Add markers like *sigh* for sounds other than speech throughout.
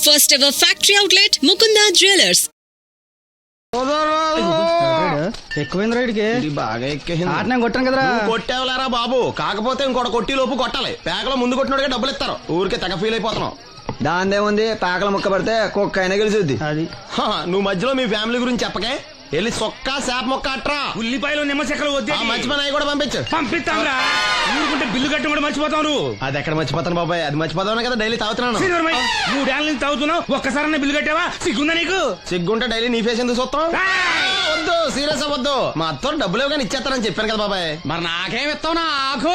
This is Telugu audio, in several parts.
First ever factory outlet, Mukunda Jewelers. ఎక్కువైంది రైడ్కి బాగా ఎక్కేసింది. ఆటనే కొట్టాను కదరా. నువ్వు కొట్టేవలేరా బాబు? కాకపోతే ఇంకోటి కొట్టి లోపు కొట్టాలి. పేకలో ముందు కొట్టినోడిగా డబ్బులు ఇస్తారు. ఊరికే తెగ ఫీల్ అయిపోతున్నావు. దాందేముంది పేకల ముక్క పడితే కుక్క అయినా గెలిచుద్ది. అది. నువ్వు మధ్యలో మీ ఫ్యామిలీ గురించి చెప్పకే. వెళ్ళి సొక్క శాప మొక్క అట్రా. ఉల్లిపాయలు నిమ్మచెక్కలు వద్దే. మంచి పని అవి కూడా పంపించు. పంపిస్తాంరా. ఊరుకుంటే బిల్లు కట్టి కూడా మర్చిపోతావు నువ్వు అది ఎక్కడ మర్చిపోతాను బాబాయ్? అది మర్చిపోతాను కదా డైలీ తాగుతున్నాను. మూడేళ్ళ నుంచి తాగుతున్నావు. ఒక్కసారన్నా బిల్లు కట్టావా? సిగ్గుందా నీకు? సిగ్గుంటే డైలీ నీ ఫేస్ ఎందుకు చూస్తాం! వద్దు సీరియస్ అవ్వద్దు. మా అత్తో డబ్బులు ఇవ్వగానే ఇచ్చేస్తానని చెప్పాను కదా బాబాయ్. మరి నాకేం ఇస్తావు నా ఆకు?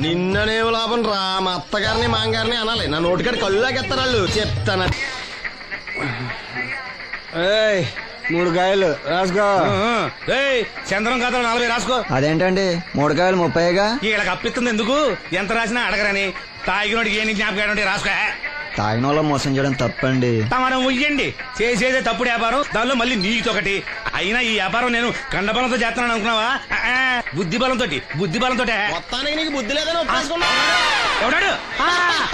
నిన్ననే లాభం రా. మా అత్తగారిని మాంగారిని అనాలి. నా నోటికాడ కళ్ళు లాగేస్తారు వాళ్ళు. చెప్తాను. ఏయ్ మూడు కాయలు రాసుకో. ఏయ్ చంద్రం కథలు నలభై రాసుకో. అదేంటండి? మూడు కాయలు ముప్పైగా? వీళ్ళకి అప్పిస్తుంది ఎందుకు? ఎంత రాసినా అడగరని. తాగినోడికి ఏ జ్ఞాపకం రాసుకో. తాగిన వాళ్ళ మోసం చేయడం తప్పండి. మనం ఉయ్యండి. చేసేదే తప్పుడు వ్యాపారం దానిలో మళ్ళీ నీకు ఒకటి అయినా ఈ వ్యాపారం నేను కండబలంతో చేస్తున్నాను అనుకున్నావా? బుద్ధి బలంతో బుద్ధి బలంతో మొత్తానికి నీకు బుద్ధి లేదని ఒప్పేసుకున్నా. ఎవడాడు? ఆ,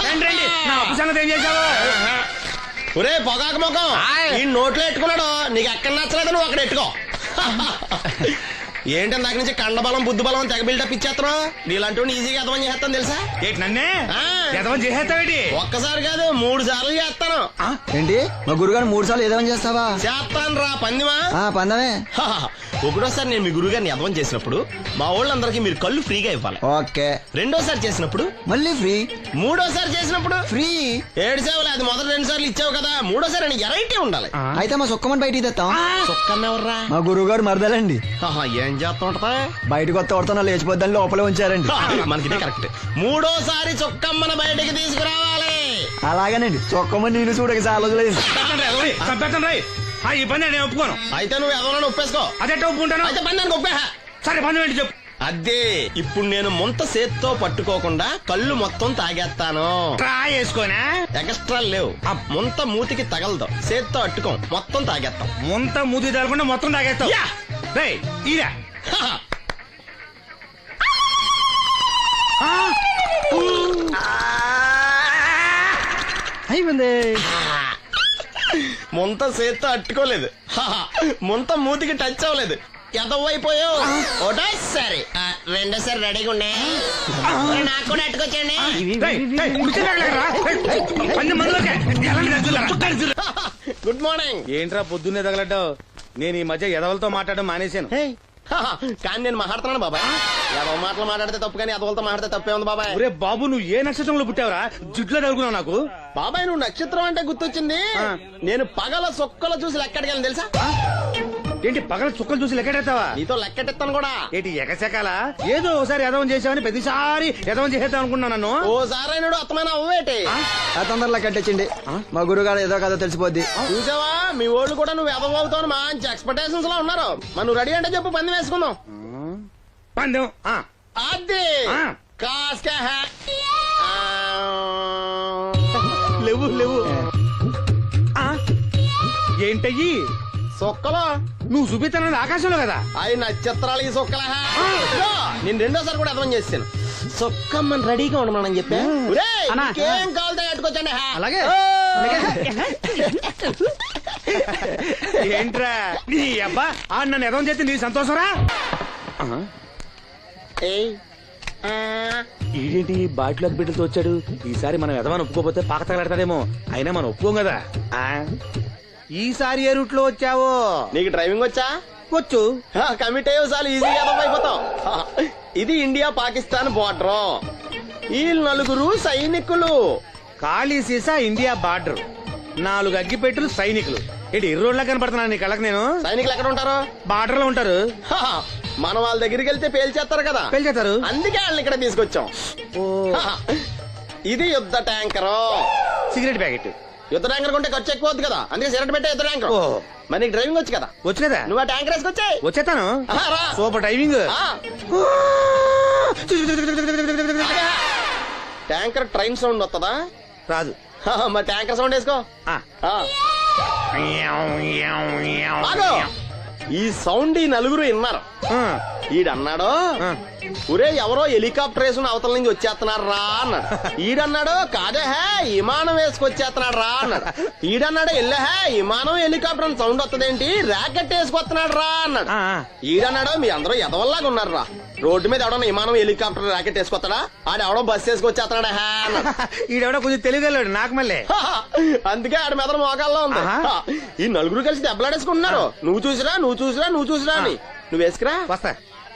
రండి రండి. నా అప్పు సంగతి ఏం చేశావు? ఒరే పొగాకు ముఖం ఈ నోట్లో ఎట్టుకున్నాడు నీకు ఎక్కడ నచ్చలేదు నువ్వు అక్కడ ఎట్టుకో. *laughs* ఏంటి నాకు నుంచి కండబలం బుద్ధి బలం తెగ బిల్డప్ ఇచ్చేస్తున్నావు? నీలాంటి ఈజీగా అర్థం చేస్తాను తెలుసా? ఏంటి నన్నే. ఎంతమంది చేసేస్తావేటి? ఒక్కసారి కాదు మూడు సార్లు చేస్తాను. ఏంటి? మా గురుగారు మూడు సార్లు ఏదేమని చేస్తావా? చేస్తాను రా పందిమా. ఆ పందమే. ఒకటోసారి నేను మీ గురువు గారిని అర్థం చేసినప్పుడు మా వాళ్ళందరికీ మీరు కళ్ళు ఫ్రీగా ఇవ్వాలి. ఓకే. రెండోసారి చేసినప్పుడు? మళ్ళీ ఫ్రీ మూడోసారి చేసినప్పుడు? ఫ్రీ ఏడు సేవలు అది మొదటి రెండు సార్లు ఇచ్చావు కదా. మూడోసారి అని ఎరైటీ ఉండాలి. అయితే మా సుక్కమని బయటికి తెస్తాం. సుక్కన్నెవర్రా మా గురువు గారు మరదలండి ఆహా, ఏం చేస్తుంటా బయటకు వస్తే కొడతా లేచిపోద్దని లోపలే ఉంచారండి. *laughs* మనకి ఇదే కరెక్ట్. మూడోసారి చొక్కమ్మన బయటికి తీసుకురావాలి. అలాగేనండి చొక్కమని నేను చూడక చాలా రోజులైంది. ఆ, ఈ పని నేను ఒప్పుకోను. అయితే నువ్వు ఎవరైనా ఒప్పేసుకో. అదెట్ట ఒప్పుకుంటాను అయితే పని దానికి ఒప్పే సరే పందెం ఏంటి చెప్పు. అదే ఇప్పుడు నేను ముంత చేత్తో పట్టుకోకుండా కళ్ళు మొత్తం తాగేస్తాను. ట్రా వేసుకోనా? ఎక్స్ట్రా లేవు. ఆ ముంత మూతికి తగలదు. చేత్తో అట్టుకోం. మొత్తం తాగేస్తాం. ముంత మూతి తగలకుండా మొత్తం తాగేస్తావు. యా. రేయ్ ఈరా హహ. అయిపోయింది ముంత చేత్తో అట్టుకోలేదు హహ. ముంత మూతికి టచ్ అవ్వలేదు ఎదవైపోయావు ఒకటోసారి ఆ, రెండోసారి రెడీగా ఉండే నాకు కూడా అట్టుకొచ్చండి. గుడ్ మార్నింగ్ ఏంట్రా పొద్దున్నే తగలడ్డావు నేను ఈ మధ్య ఎదవలతో మాట్లాడడం మానేశాను. కానీ నేను మాట్లాడుతున్నాను బాబాయ్. ఎదవ మాటలు మాట్లాడితే తప్పు కానీ ఎదవలతో మాట్లాడితే తప్పే ఉంది బాబాయ్. ఒరే బాబు నువ్వు ఏ నక్షత్రంలో పుట్టావురా? జుట్లో తగులుకున్నావు నాకు. బాబాయ్ నువ్వు నక్షత్రం అంటే గుర్తొచ్చింది. నేను పగల సొక్కల చూసి లెక్కడికి తెలుసా? ఏంటి పగల చుక్కలు చూసి లెక్కెడతావా నీతో లెక్కెట్టిస్తాను కూడా. ఏంటి ఎగసెకాల? ఏదో ఒకసారి ఎదవం చేసావని ప్రతిసారి ఎదవం చేసేద్దాం అనుకున్నాను నన్ను. ఓసారి అయినాడు అత్తమైన అవ్వేటి. ఆ? తొందరలో కట్టించండి మా గురువు గారు ఏదో కథ తెలిసిపోద్ది. చూసావా? మీ ఓళ్ళు కూడా నువ్వు ఎదవవుతావు మంచి ఎక్స్పెక్టేషన్స్లో ఉన్నారు. నువ్వు రెడీ అంటే చెప్పు పంది వేసుకుందాం. పందెం. ఆ, అది. కాస్క. లేవు లేవు. ఏంటయ్యి? సొక్కలో. నువ్వు చూపిస్తానది ఆకాశంలో కదా? అవి నక్షత్రాలు ఈ సొక్కల నేను రెండోసారి కూడా అర్థం చేస్తాను సొక్కమ్మని రెడీగా ఉండమని చెప్పా. అన్నా. ఏం కావాలి అలాగే. *laughs* ఏంట్రా? నీ అబ్బా ఆ నన్ను ఎదవం చేస్తే నీ సంతోషరా? ఏంటి బాటిలోకి బిడ్డలతో వచ్చాడు? ఈసారి మనం ఎదవని ఒప్పుకోపోతే పాక తగలడతాడేమో. అయినా మనం ఒప్పుకోం కదా? ఆ, ఈసారి ఏ రూట్లో వచ్చావో? నీకు డ్రైవింగ్ వచ్చా? వచ్చు. కమిట్ అయ్యే చాలు ఈజీగా అయిపోతావు ఇది ఇండియా పాకిస్తాన్ బోర్డర్ ఈ నలుగురు సైనికులు. ఖాళీ సీసా ఇండియా బార్డర్. నాలుగు అగ్గిపెట్టులు సైనికులు. ఏంటి ఇర్రోడ్లా కనపడుతున్నాను నీ కళ్ళకి నేను? సైనికులు ఎక్కడ ఉంటారు? బార్డర్లో ఉంటారు. హ, మనం వాళ్ళ దగ్గరికి వెళ్తే పేల్చేస్తారు కదా. పెళ్చేస్తారు అందుకే వాళ్ళని ఇక్కడ తీసుకొచ్చాం. ఓ. ఇది యుద్ధ ట్యాంకరు. Cigarette packet. యుద్ధ ట్యాంకర్ కొంటే ఖర్చు ఎక్కువ అవుతుంది కదా. అందుకే సిగరెట్ పెట్టే యుద్ధ ట్యాంకర్. ఓ. మరి నీకు డ్రైవింగ్ వచ్చు కదా? వచ్చు కదా? నువ్వు ఆ ట్యాంకర్ వేసుకొచ్చాయి. వచ్చేతాను రా. Super timing. ఆ. ట్యాంకర్ ట్రైన్ సౌండ్ వస్తుందా రాదు. మరి ట్యాంకర్ సౌండ్ వేసుకో. ఆ. ఆ. ఈ సౌండ్ ఈ నలుగురు విన్నారు. ఈడన్నాడు. ఒరే ఎవరో హెలికాప్టర్ వేసుకుని అవతల నుంచి వచ్చేస్తున్నారు రా అన్నాడు. ఈడన్నాడు కాదే హే విమానం వేసుకొచ్చేస్తున్నాడు రా అన్నాడు. ఈడన్నాడు ఎల్లే హే విమానం హెలికాప్టర్ అని సౌండ్ వస్తుందేంటి ర్యాకెట్ వేసుకొస్తున్నాడు రా అన్నాడు. ఈడన్నాడు మీ అందరూ ఎదవల్లాగా ఉన్నారు రా రోడ్డు మీద ఎవడన్నా విమానం హెలికాప్టర్ ర్యాకెట్ వేసుకొస్తాడా? ఆడు ఎవడో బస్ వేసుకొచ్చేస్తున్నాడు హే *laughs* ఈడెవడో కొంచెం తెలియగలడు నాకు మళ్ళీ. *laughs* అందుకే ఆడి మెదడు మోకాల్లో ఉంది. ఈ నలుగురు కలిసి దెబ్బలాడేసుకుంటున్నారు. నువ్వు చూసిరా నువ్వు చూసిరా నువ్వు చూసిరా అని. నువ్వు వేసుకురా. వస్తా.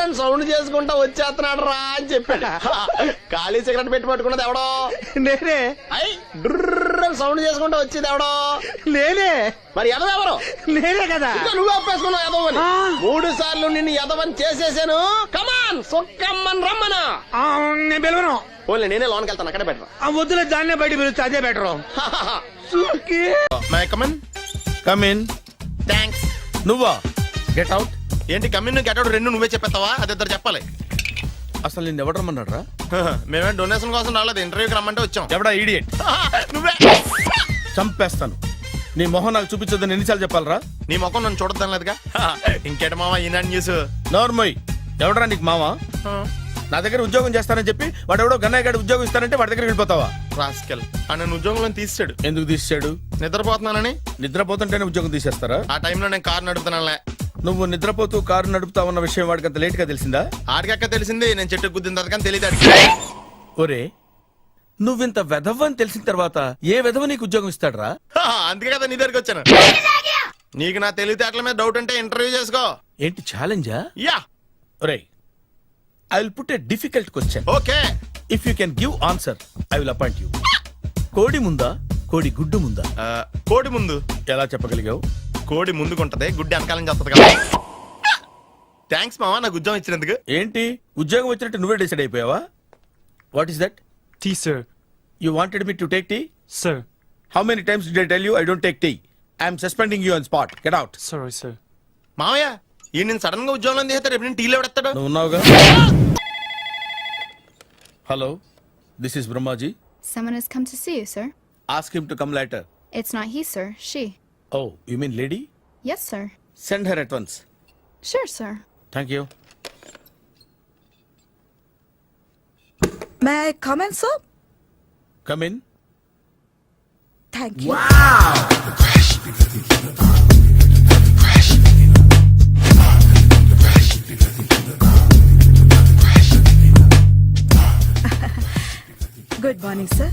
అని సౌండ్ చేసుకుంటా వచ్చేస్తున్నాడు రా అని చెప్పాడు. *laughs* ఖాళీ సిగరెట్ పెట్టి పట్టుకున్నది ఎవడో? నేనే. అయ్ డుర్ర్ అని సౌండ్ చేసుకుంటా వచ్చేది ఎవడో? నేనే. మరి ఎదవెవరు నేనే కదా. నువ్వు ఎదవని. ఆ. మూడు సార్లు నిన్ను ఎదవని చేసేసాను. కమాన్ సొక్కమ్మన్ రమ్మనా. ఆ, నేను పిలవను. ఓన్లీ నేనే లోన్కి వెళ్తాను అక్కడే బెటర్ ఆ వద్దులే దాన్నే బయట పిలుస్తా అదే better. May I come in come in thanks నువ్వా? గెట్ అవుట్ ఏంటి కమిన్ గెట్ అవుట్ రెండు నువ్వే చెప్పేస్తావా? అది ఇద్దరు చెప్పాలి. అసలు నేను ఎవడు రమ్మన్నాడు రా మేమే డొనేషన్ కోసం రాలేదు ఇంటర్వ్యూకి రమ్మంటే వచ్చాం. ఎవడా ఈడియట్ నువ్వే. చంపేస్తాను. నీ మొహం నాకు చూపించొద్దని ఎన్నిసార్లు చెప్పాలరా? నీ ముఖం నన్ను చూడద్దాం లేదుగా? ఇంకేట మామ ఈనాడు న్యూస్ నోర్మోయ్ ఎవడరా నీకు మామ నా దగ్గర ఉద్యోగం చేస్తానని చెప్పి వాడు ఎవడో గన్నయ్య గారి ఉద్యోగం ఇస్తానంటే వాడి దగ్గర వెళ్ళిపోతావా? రాస్కెల్. ఆ నన్ను ఉద్యోగంలో తీసాడు ఎందుకు తీసాడు నిద్రపోతున్నానని? నిద్రపోతుంటేనే ఉద్యోగం తీసేస్తారా? ఆ టైంలో నేను కారు నడుపుతున్నానులే నువ్వు నిద్రపోతూ కారు నడుపుతా ఉన్న విషయం వాడికి అంత లేట్గా తెలిసిందా? ఆడికక్క తెలిసింది నేను చెట్టు గుద్దిన తర్వాత తెలియదు ఒరే నువ్వింత వెధవ్ అని తెలిసిన తర్వాత ఏ వెధవ నీకు ఉద్యోగం ఇస్తాడరా? అందుకే కదా నీ దగ్గరికి వచ్చాను. నీకు నా తెలివితేటల మీద డౌట్ అంటే ఇంటర్వ్యూ చేసుకో. ఏంటి ఛాలెంజా యా. ఒరే I will put a difficult question okay. If you can give answer I will appoint you కోడి ముందా? కోడి గుడ్డు ముందా? కోడి ముందు. ఎలా చెప్పగలిగావు? కోడి ముందుకుంటది గుడ్డి వెనకాలం చేస్తుంది కదా. థ్యాంక్స్ మామ నాకు ఉద్యోగం ఇచ్చినందుకు. ఏంటి? ఉద్యోగం వచ్చినట్టు నువ్వే decide అయిపోయావా? What is that Tea, sir. You wanted me to take tea Sir. How many times did tell you I don't take tea I'm suspending you on spot get out Sorry, sir. మామయ్య ఈ నేను సడన్గా ఉద్యోగంలో తీస్తే రేపు నేను టీలో పెడతాడు. నువ్వు ఉన్నావుగా? Hello this is Brahmaji Someone has come to see you, sir. Ask him to come later. It's not he, sir. She. Oh, you mean lady? Yes, sir. Send her at once. Sure, sir. Thank you. May I come in, sir? Come in. Thank you. Wow! *laughs* Good morning, sir.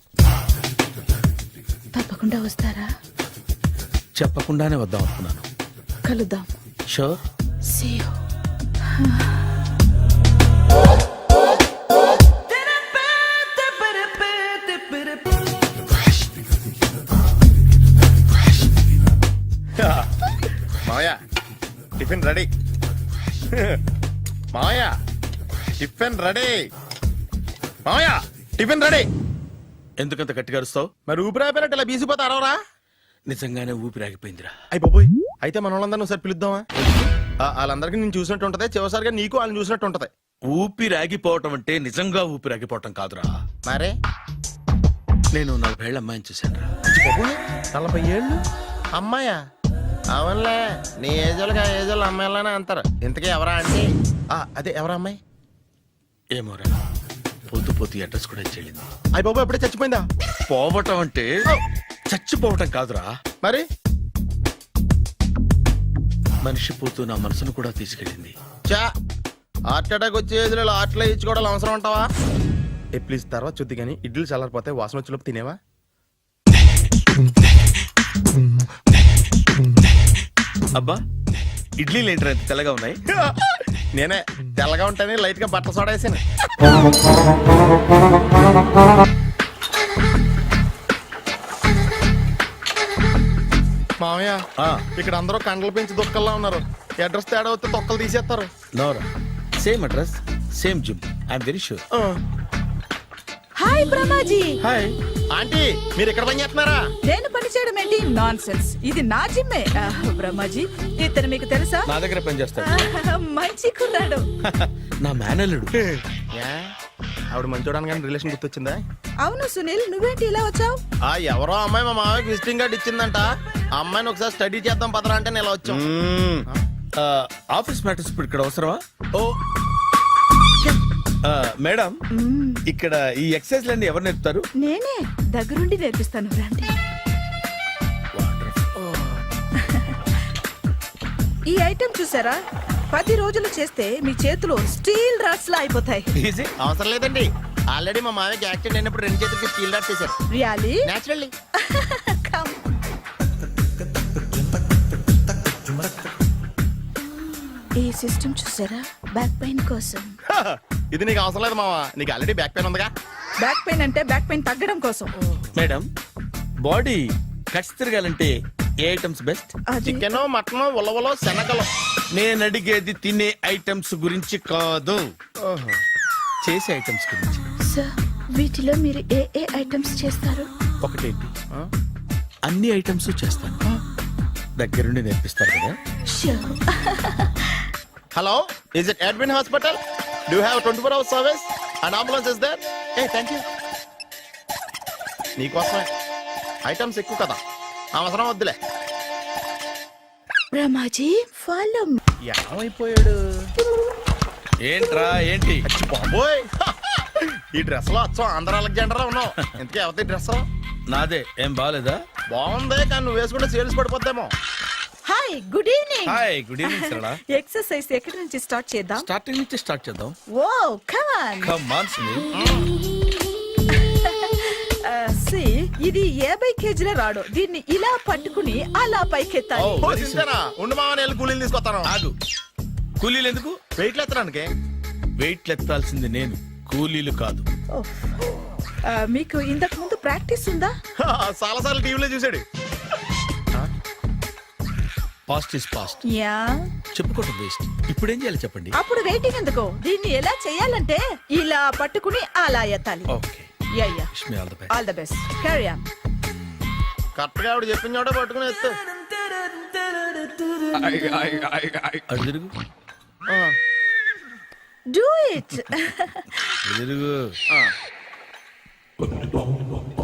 తప్పకుండా వస్తారా? చెప్పకుండానే వద్దాం అనుకున్నాను. కలుద్దాం. Sure See you. మావయ్య టిఫిన్ రెడీ. మావయ్య టిఫిన్ రెడీ. మావయ్య టిఫిన్ రెడీ. ఎందుకంత గట్టిగా అరుస్తావు? మరి ఊపిరి అయిపోయినట్టు ఇలా బీసిపోతే అరవరా? నిజంగానే ఊపిరాగిపోయిందిరా అయ్యి బాబోయ్ అయితే మన వాళ్ళందరినీ ఒకసారి పిలుద్దామా? ఆ, వాళ్ళందరికీ నేను చూసినట్టు ఉంటది చివరిసారిగా నీకు వాళ్ళని చూసినట్టు ఉంటది. ఊపిరాగిపోవటం అంటే నిజంగా ఊపిరాగిపోవటం కాదురా. మరే? నేను నలభై అమ్మాయిని చూశానురా బాబోయ్, నలభై ఏళ్ళు? అమ్మాయా? అవునులే నీ ఏజోళ్ళకి ఆ ఏజోళ్ళు అమ్మాయిలానే అంటారు. ఇంతకీ ఎవరా అంటే అదే ఎవరా అమ్మాయి? ఏమోరా. పొద్దు పొద్దు అడ్రస్ కూడా చెల్లింది అయ్యి బాబు ఎప్పుడే చచ్చిపోయిందా? పోవటం అంటే చచ్చిపోవటం కాదురా. మరి? మనిషి పోతూ నా మనసును కూడా తీసుకెళ్ళింది. చా హార్ట్ అటాక్ వచ్చే ఏజ్లో ఆటలో ఇచ్చుకోవడం అవసరం ఉంటావా ఏ ప్లీజ్ తర్వాత చూద్ది కానీ ఇడ్లీ చల్లారిపోతే వాసన వచ్చేలోపు తినేవా? అబ్బా ఇడ్లీలు ఏంట్రా ఇంత తెల్లగా ఉన్నాయి. *laughs* నేనే తెల్లగా ఉంటానే లైట్గా బట్టలు సోడా వేసాను. మామయ్య ఇక్కడ అందరూ కండలు పెంచి దుక్కల్లా ఉన్నారు. అడ్రస్ తేడా వస్తే తొక్కలు తీసేస్తారు. నోరా. Same address same gym. I'm very sure. Hi Brahmaji. Hi. Aunty మీరు ఇక్కడ పని చేస్తున్నారా? నేను చేయడం ఏంటి? నాన్ సెన్స్ ఇది నా జిమ్మే. ఆ, బ్రహ్మాజీ ఇతను మీకు తెలుసా? నా దగ్గర పని చేస్తాడు ఆ, మంచి కుర్రాడు. నా మేనల్లుడు. ఏ? ఆవిడ మంచి చూడడానికి రిలేషన్ గుర్తొచ్చిందా? అవును సునీల్ నువ్వేంటి ఇలా వచ్చావు? ఆ ఎవరో అమ్మాయి మా మామయ్యకి విజిటింగ్ కార్డ్ ఇచ్చిందంట. ఆ అమ్మాయిని ఒకసారి స్టడీ చేద్దాం పదరా అంటే నేను ఇలా వచ్చాం. ఆఫీస్ మ్యాటర్స్ ఇప్పుడు ఇక్కడ అవసరమా? ఓ. ఆ, మేడం ఇక్కడ ఈ ఎక్సర్సైజ్ లన్నీ ఎవరు నేర్పుతారు? నేనే. దగ్గరుండి నేర్పిస్తాను రండి. ఈ ఐటెం చూసారా? పది రోజులు చేస్తే మీ చేతులు స్టీల్ రాట్స్ లా అయిపోతాయి. ఈజీ అవసరం లేదండి. ఆల్రెడీ మా మామయ్యకి యాక్సిడెంట్ అయినప్పుడు రెండు చేతులకి స్టీల్ డాట్ చేశారు రియాలీ నేచురల్లీ. ఈ సిస్టమ్ చూసారా? బ్యాక్ పెయిన్ కోసం. *laughs* ఇది నీకు అవసరం లేదు మావా. నీకు ఆల్రెడీ బ్యాక్ పెయిన్ ఉందిగా. బ్యాక్ పెయిన్ అంటే బ్యాక్ పెయిన్ తగ్గడం కోసం. మేడం బాడీ కట్స్ తిరగాలంటే ఏ ఐటమ్స్ బెస్ట్ చికెన్ మటన్ ఉలవలో శనగలు. నేను అడిగేది తినే ఐటమ్స్ గురించి కాదు. చేసే ఐటమ్స్ గురించి. సార్ వీటిలో మీరు ఏ ఏ ఐటమ్స్ చేస్తారు? ఒకటేంటి? అన్ని ఐటమ్స్ చేస్తాను. దగ్గరుండి నేర్పిస్తారు కదా? Hello is it admin hospital do have twenty four hours service and ambulance is there a thank you నీకోసమే. ఐటమ్స్ ఎక్కువ కదా. అవసరం వద్దులే. రమాజీ ఫాలో ఏమైపోయాడు? ఏంట్రా ఏంటి? అచ్చి బాబోయ్ ఈ డ్రెస్లో అచ్చం ఆంధ్ర అలెగ్జాండర్ ఉన్నావు. ఇంతకీ ఎవరి డ్రెస్ నాదే. ఏం బాగాలేదా బాగుంది కానీ నువ్వు వేసుకుంటే sales పడిపోద్దేమో. Hi good evening hi good evening Sarala. *laughs* Exercise ఎక్కడి నుంచి స్టార్ట్ చేద్దాం? స్టార్టింగ్ నుంచి స్టార్ట్ చేద్దాం. ఓ come on come on Sunil ఇది యాభై కేజీల రాడు. దీన్ని ఇలా పట్టుకుని అలా పైకెత్తాలి. కూలీలు తీసుకొస్తాను. ఆగు. కూలీలు ఎందుకు? వెయిట్లు ఎత్తడానికి వెయిట్ ఎత్తాల్సింది నేను. కూలీలు కాదు. మీకు ఇంతకు ముందు ప్రాక్టీస్ ఉందా? చాలా సార్లు టీవీలో చూసాడు పాస్ట్ ఇస్ పాస్ట్ యా. చెప్పుకోవటం వేస్ట్ ఇప్పుడు ఏం చేయాలి చెప్పండి? అప్పుడు వెయిటింగ్ ఎందుకు? దీన్ని ఎలా చేయాలంటే ఇలా పట్టుకుని అలా ఎత్తాలి. Okay. Yeah yeah wish me all the best all the best carry on కరెక్ట్గా ఆవిడ చెప్పిన చోట పట్టుకుని ఎత్తు. అటు తిరుగు. డూ ఇట్ అటు తిరుగు.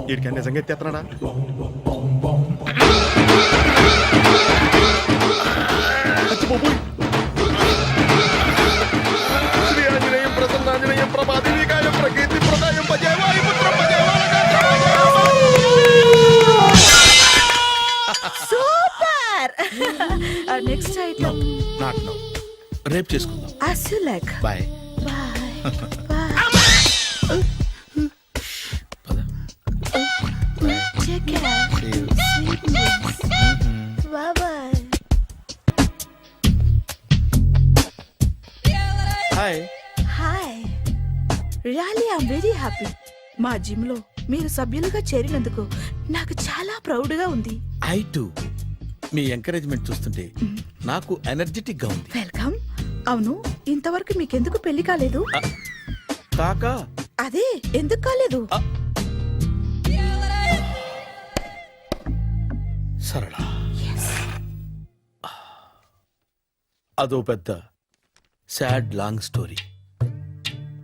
వీడికి నిజంగా ఎత్తేస్తున్నాడా you. sweet dreams bye bye. Hi hi really I'm very happy మా జిమ్లో మీరు సభ్యులుగా చేరినందుకు నాకు చాలా ప్రౌడ్గా ఉంది. ఐ టు మీ ఎంకరేజ్మెంట్ చూస్తుంటే నాకు ఎనర్జెటిక్గా ఉంది. వెల్కమ్ అవును ఇంతవరకు మీకెందుకు పెళ్ళి కాలేదు? కాకా. అదే ఎందుకు కాలేదు? సరళ. అదో పెద్ద సాడ్ లాంగ్ స్టోరీ.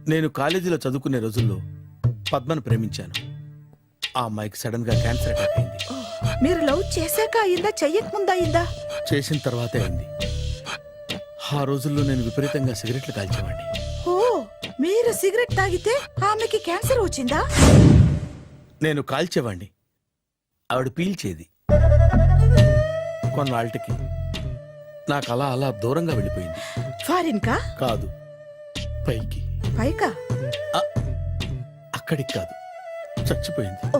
నేను కాలేజీలో చదువుకునే రోజుల్లో పద్మను ప్రేమించాను. ఆ అమ్మాయికి సడన్గా క్యాన్సర్ అటాక్ అయింది. మీరు లవ్ చేశాక అయిందా చెయ్యక ముందా అయిందా? చేసిన తర్వాతే అయింది. ఆ రోజుల్లో నేను విపరీతంగా సిగరెట్లు కాల్చేవాడిని ఓ మీరు సిగరెట్ తాగితే ఆమెకి క్యాన్సర్ వచ్చిందా? నేను కాల్చేవాణ్ణి. ఆవిడ పీల్చేది. కొన్నాళ్ళకి. నాకు అలా అలా దూరంగా వెళ్ళిపోయింది. ఫారిన్ కా కాదు. పైకి. పైకా? అక్కడికి కాదు. చచ్చిపోయింది. Oh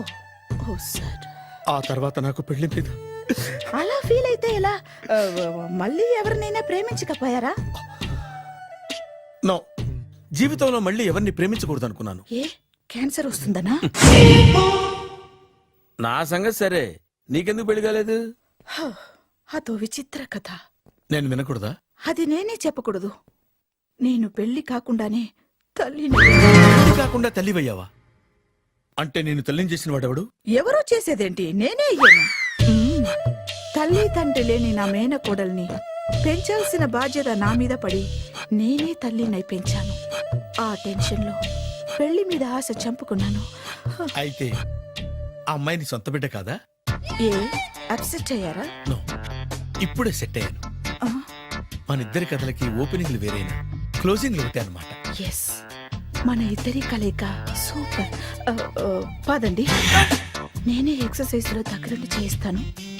oh sir. ఆ తర్వాత నాకు పెళ్ళి మీద అలా ఫీల్ అయితే ఎలా? ఆ, మళ్ళీ ఎవరినైనా ప్రేమించకపోయారా? నో. జీవితంలో మళ్ళీ ఎవరిని ప్రేమించకూడదు అనుకున్నాను ఏ? క్యాన్సర్ వస్తుందనా? నా సంగతి సరే. నీకెందుకు పెళ్ళి కాలేదు? హ, అదో విచిత్ర కథ. నేను వినకూడదా? అది నేనే చెప్పకూడదు. నేను పెళ్ళి కాకుండానే తల్లిని పెళ్ళి కాకుండా తల్లివయ్యావా? అంటే నేను తల్లిని చేసిన వాడెవడు? ఎవరో చేసేదేంటి? నేనే అయ్యాను. తల్లి తండ్రి లేని నా మేనకోడల్ని. పెంచాల్సిన బాధ్యత నా మీద పడి నేనే తల్లినై పెంచాను. ఆ టెన్షన్లో పెళ్ళి మీద ఆశ చంపుకున్నాను. అయితే ఆ అమ్మాయిని సొంత బిడ్డ కాదా? ఏ? అప్సెట్ అయ్యారా? నో. ఇప్పుడే సెట్ అయ్యాను. ఆ, మన ఇద్దరి కథలకి ఓపెనింగ్లు వేరైనా క్లోజింగ్లు ఒకటే అనమాట ఎస్. మన ఇద్దరి కలయిక సూపర్. ఆ, ఆ, పదండి. నేనే ఎక్సర్సైజ్లో దగ్గరుండి చేయిస్తాను.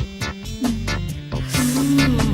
mm.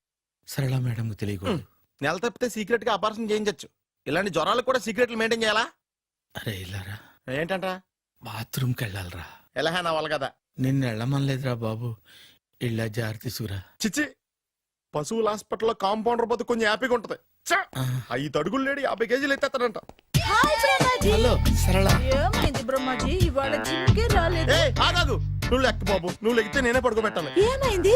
సరళ మేడంకు తెలియకూడదు. నెల తప్పితే సీక్రెట్గా ఆపరేషన్ చేయించచ్చు. ఇలాంటి జ్వరాలకు కూడా సీక్రెట్లు మెయింటైన్ చేయాలా? అరే ఇల్లారా? ఏంటంట? బాత్రూమ్కి వెళ్ళాలరా ఎలా నా వాళ్ళ కదా నిన్ను వెళ్ళమనలేదురా బాబు. ఇళ్ళ జారి తీసుకురా. చిచ్చి! పశువుల హాస్పిటల్లో కాంపౌండర్ పోతే కొంచెం హ్యాపీగా ఉంటది. ఐదు అడుగులు లేడి యాభై కేజీలు ఎత్తేస్తాడంట. హాయ్ బ్రహ్మాజీ. హలో సరళ. ఏమైంది బ్రహ్మాజీ? ఇవాళ జిమ్కే రాలేదు. ఏ ఆగాగు. నువ్వు లెక్క బాబు. నువ్వు లెక్కితే నేనే పడుకోబెట్టాను ఏమైంది?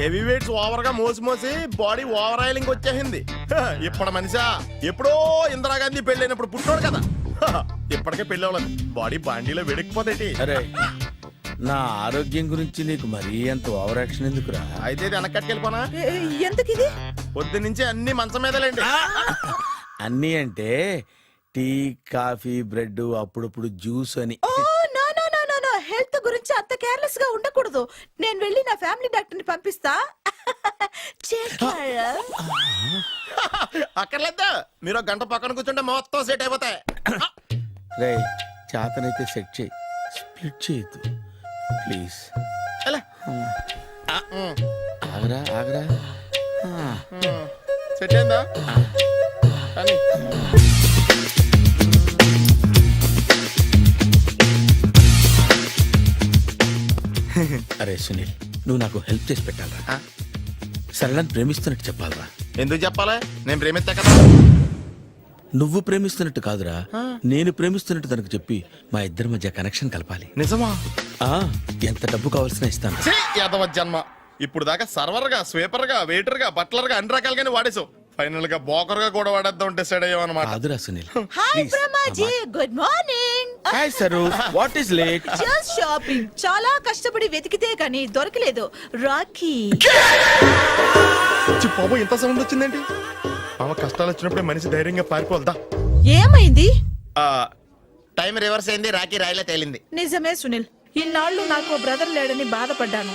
హెవీ వెయిట్స్ ఓవర్గా మోసి మోసి బాడీ ఓవర్ ఆయిలింగ్ వచ్చేసింది. హ, ఇప్పుడు మనిషా? ఎప్పుడో ఇందిరాగాంధీ పెళ్ళైనప్పుడు పుట్టాడు కదా. హ, ఇప్పటికే పెళ్ళి అవ్వలేదు బాడీ బాండీలో వెడికిపోతేటి అరే నా ఆరోగ్యం గురించి నీకు మరీ అంత ఓవర్ యాక్షన్ ఎందుకురా? అయితే ఇది వెనక్కట్టుకెళ్ళిపోనా ఏ, ఎందుకు ఇది పొద్దు నుంచి అన్ని మంచం మీదలేండి. అన్నీ అంటే టీ కాఫీ బ్రెడ్ అప్పుడప్పుడు జ్యూస్ అని. ఓ no no no no no. Health గురించి అంత కేర్లెస్గా ఉండకూడదు. నేను వెళ్ళి నా ఫ్యామిలీ డాక్టర్ని పంపిస్తా. చేస్తారా? అక్కర్లేద్దా మీరు ఒక గంట పక్కన కూర్చుంటే మొత్తం సెట్ అయిపోతాయి. రే చేతనైతే సెట్ చేయి. స్ప్లిట్ చేయొద్దు. ప్లీజ్. ఎలా? ఆగరా ఆగరా. సెట్ అయిందా? కానీ. అరే సునీల్ నువ్వు నాకు హెల్ప్ చేసి పెట్టాలరా. సరళని ప్రేమిస్తున్నట్టు చెప్పాలరా. ఎందుకు చెప్పాలి? నేను ప్రేమిస్తా కదా. నువ్వు ప్రేమిస్తున్నట్టు కాదురా. నేను ప్రేమిస్తున్నట్టు తనకు చెప్పి మా ఇద్దరి మధ్య కనెక్షన్ కలపాలి. నిజమా? ఎంత డబ్బు కావాల్సిన ఇస్తాను. జన్మ. ఇప్పుడు దాకా సర్వర్గా స్వీపర్గా వెయిటర్గా బట్లర్గా అన్ని రకాలుగానే వాడేసావు ఫైనల్గా బోకర్గా కూడా వాడేద్దాం డిసైడ్ అయ్యాం అనమాట కాదురా Sunil. Hi Brahmaji good morning hi sir what is late just shopping చాలా కష్టపడి వెతికితే గాని దొరకలేదు. రాఖీ. బాబు ఇంత సౌండ్ వచ్చిందేంటి? మామ కష్టాలు వచ్చినప్పుడే మనిషి ధైర్యంగా పారిపోదా ఏమైంది? టైం రివర్స్ అయింది రాకీ రాయిలా తేలింది. నిజమే సునీల్. ఇన్నాళ్ళు నాకు బ్రదర్ లేడని బాధపడ్డాను.